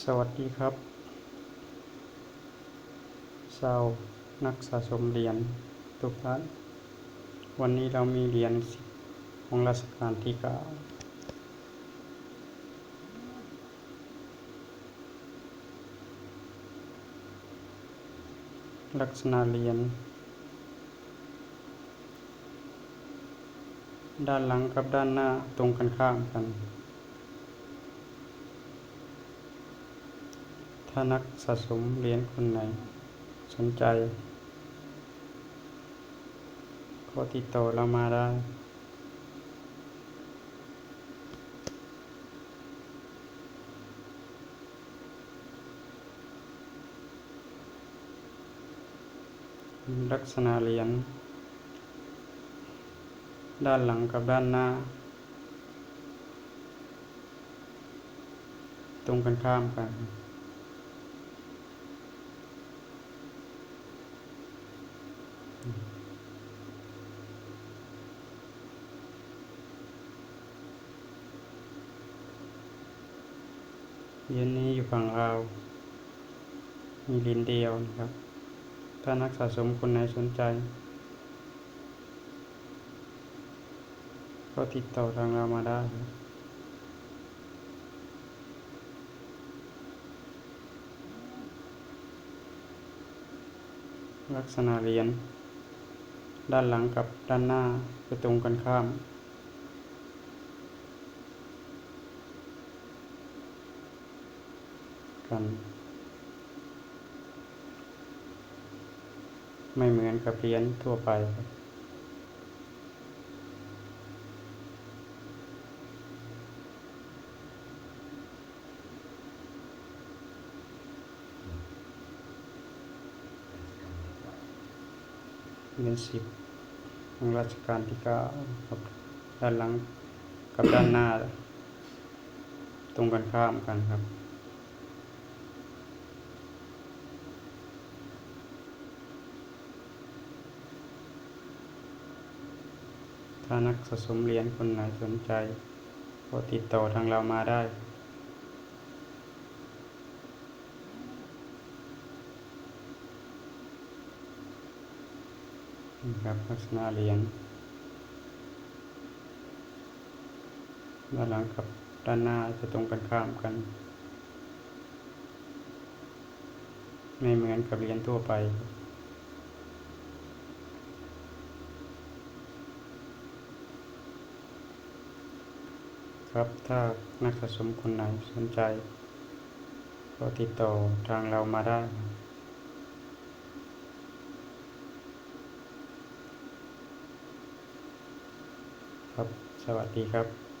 สวัสดีครับชาวนักสะสมเหรียญทุกท่าน วันนี้เรามีเหรียญของรัชกาลที่เก้าลักษณะเหรียญด้านหลังกับด้านหน้าตรงกันข้ามกัน ถ้านักสะสมเหรียญคนไหน สนใจ ก็ติดต่อเรามาได้ลักษณะเหรียญด้านหลังกับด้านหน้า ตรงกันข้ามกัน เหรียญนี้อยู่ฝั่งลาว มีเหรียญเดียวนะครับ ถ้านักสะสมคนไหนสนใจ ก็ติดต่อทางเรามาได้ครับลักษณะเหรียญด้านหลังกับด้านหน้าจะตรงกันข้าม กัน ไม่เหมือนกับเหรียญทั่วไปครับเหรียญสิบของรัชกาลที่เก้าครับด้านหลังกับด้านหน้า ตรงกันข้ามกันครับ ถ้านักสะสมเหรียญคนไหนสนใจ ก็ติดต่อทางเรามาได้ ครับลักษณะเหรียญด้านหลังกับด้านหน้าจะตรงกันข้ามกัน ไม่เหมือนกับเหรียญทั่วไป ครับ ถ้านักสะสมคนไหนสนใจ ก็ติดต่อทางเรามาได้ ครับ สวัสดีครับ